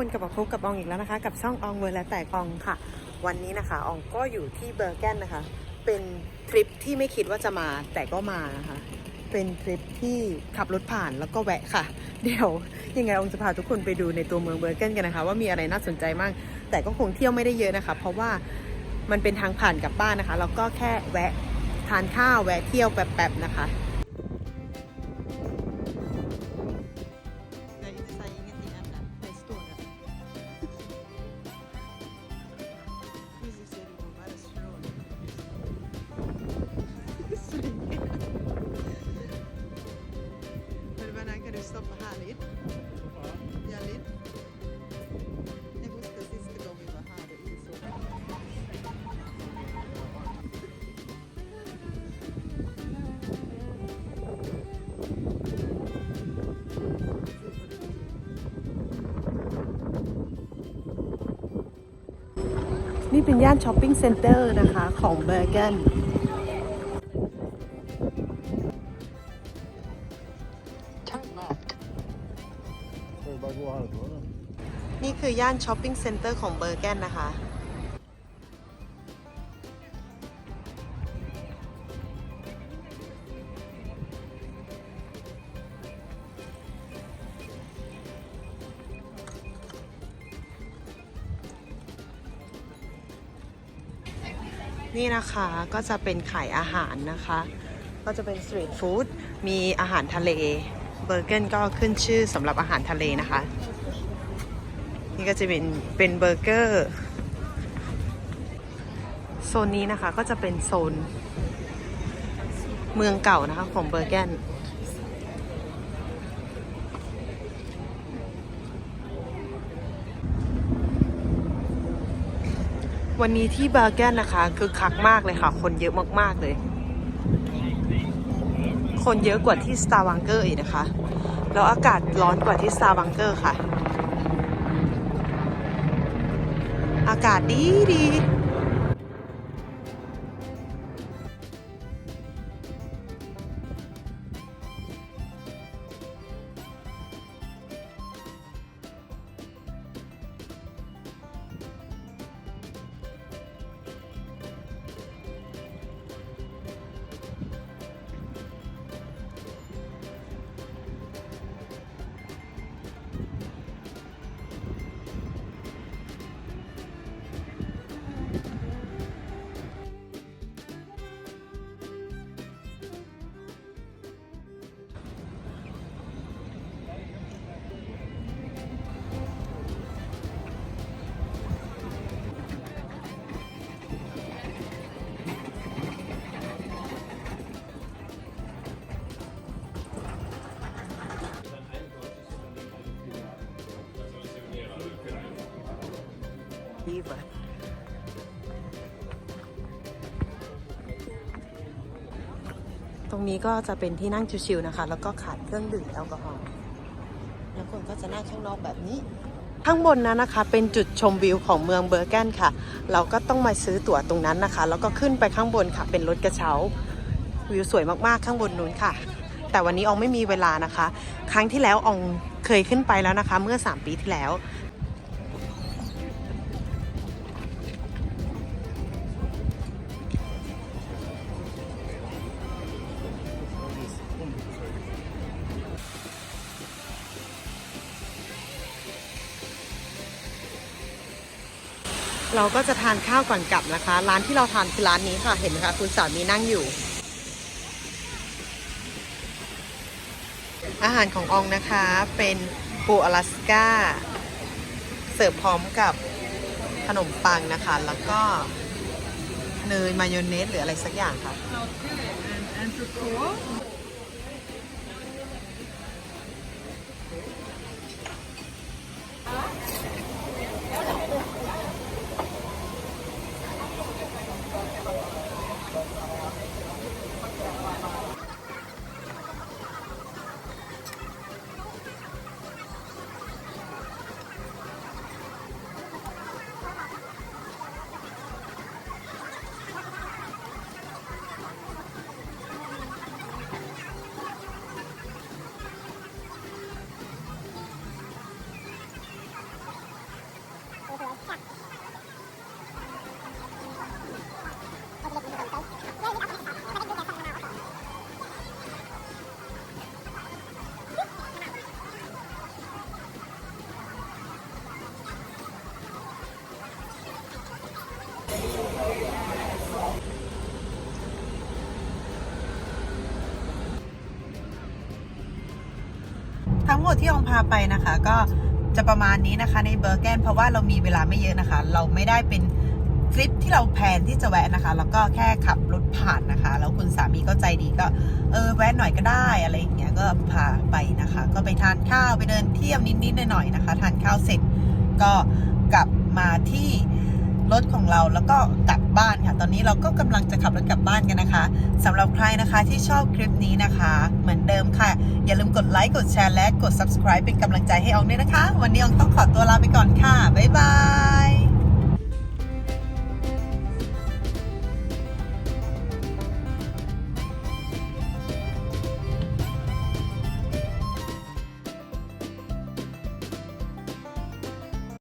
คนกลับมาพบกับอองอีกแล้วนะคะ กับช่องอองเวอร์และแต่อองค่ะ วันนี้นะคะอองก็อยู่ที่เบอร์แกนนะคะ เป็นทริปที่ไม่คิดว่าจะมาแต่ก็มานะคะ เป็นทริปที่ขับรถผ่านแล้วก็แวะค่ะ เดี๋ยวยังไงอองจะพาทุกคนไปดูในตัวเมืองเบอร์เกนกันนะคะ ว่ามีอะไรน่าสนใจมากแต่ก็คงเที่ยวไม่ได้เยอะนะคะ เพราะว่ามันเป็นทางผ่านกลับบ้านนะคะแล้วก็แค่แวะทานข้าวแวะเที่ยวแป๊บๆนะคะ นี่เป็นย่านช้อปปิ้งเซ็นเตอร์นะคะของเบอร์เกน Ska vi bara gå härifrån då? นี่คือย่านช้อปปิ้งเซ็นเตอร์ของเบอร์แกนนะคะ นี่นะคะก็จะเป็นขายอาหารนะคะ ก็จะเป็นสตรีทฟู้ดมีอาหารทะเลเบอร์เกนก็ขึ้นชื่อสำหรับอาหารทะเลนะคะ นี่ก็จะเป็นเป็นเบอร์เกอร์โซนนี้นะคะก็จะเป็นโซนเมืองเก่านะคะของเบอร์เกน วันนี้ที่เบอร์แกนนะคะคือคักมากเลยค่ะ คนเยอะมากๆเลย คนเยอะกว่าที่สตาร์วังเกอร์อีกนะคะ แล้วอากาศร้อนกว่าที่สตาร์วังเกอร์ค่ะ อากาศดีดี ดีว่ะตรงนี้ก็จะเป็นที่นั่งชิวๆนะคะ แล้วก็ขายเครื่องดื่มแอลกอฮอล์แล้วคนก็จะนั่งข้างนอกแบบนี้ ข้างบนนั้นนะคะ เป็นจุดชมวิวของเมืองเบอร์แกนค่ะ เราก็ต้องมาซื้อตั๋วตรงนั้นนะคะ แล้วก็ขึ้นไปข้างบนค่ะ เป็นรถกระเช้า วิวสวยมากๆข้างบนนู้นค่ะ แต่วันนี้อองไม่มีเวลานะคะ ครั้งที่แล้วอองเคยขึ้นไปแล้วนะคะ เมื่อ 3 ปีที่แล้ว เราก็จะทานข้าวก่อนกลับนะคะ ร้านที่เราทานคือร้านนี้ค่ะ เห็นไหมคะคุณสามีนั่งอยู่ อาหารขององนะคะเป็นปูอลาสก้า เสิร์ฟพร้อมกับขนมปังนะคะ แล้วก็เนยมายองเนสหรืออะไรสักอย่างค่ะ งหมดที่องพาไปนะคะ ก็จะประมาณนี้นะคะ ในเบอร์แกนเพราะว่าเรามีเวลาไม่เยอะนะคะ เราไม่ได้เป็นทริปที่เราแพลนที่จะแวะนะคะ แล้วก็แค่ขับรถผ่านนะคะ แล้วคุณสามีก็ใจดีก็ เออแวะหน่อยก็ได้อะไรอย่างเงี้ยก็พาไปนะคะ ก็ไปทานข้าวไปเดินเที่ยวนิดๆหน่อยๆนะคะ ทานข้าวเสร็จก็กลับมาที่ รถของเราแล้วก็กลับบ้านค่ะ ตอนนี้เราก็กำลังจะขับรถกลับบ้านกันนะคะสำหรับใครนะคะที่ชอบคลิปนี้นะคะ เหมือนเดิมค่ะ อย่าลืมกดไลค์กดแชร์และกด subscribe เป็นกำลังใจให้อองด้วยนะคะ วันนี้อองต้องขอตัวลาไปก่อนค่ะบ๊ายบาย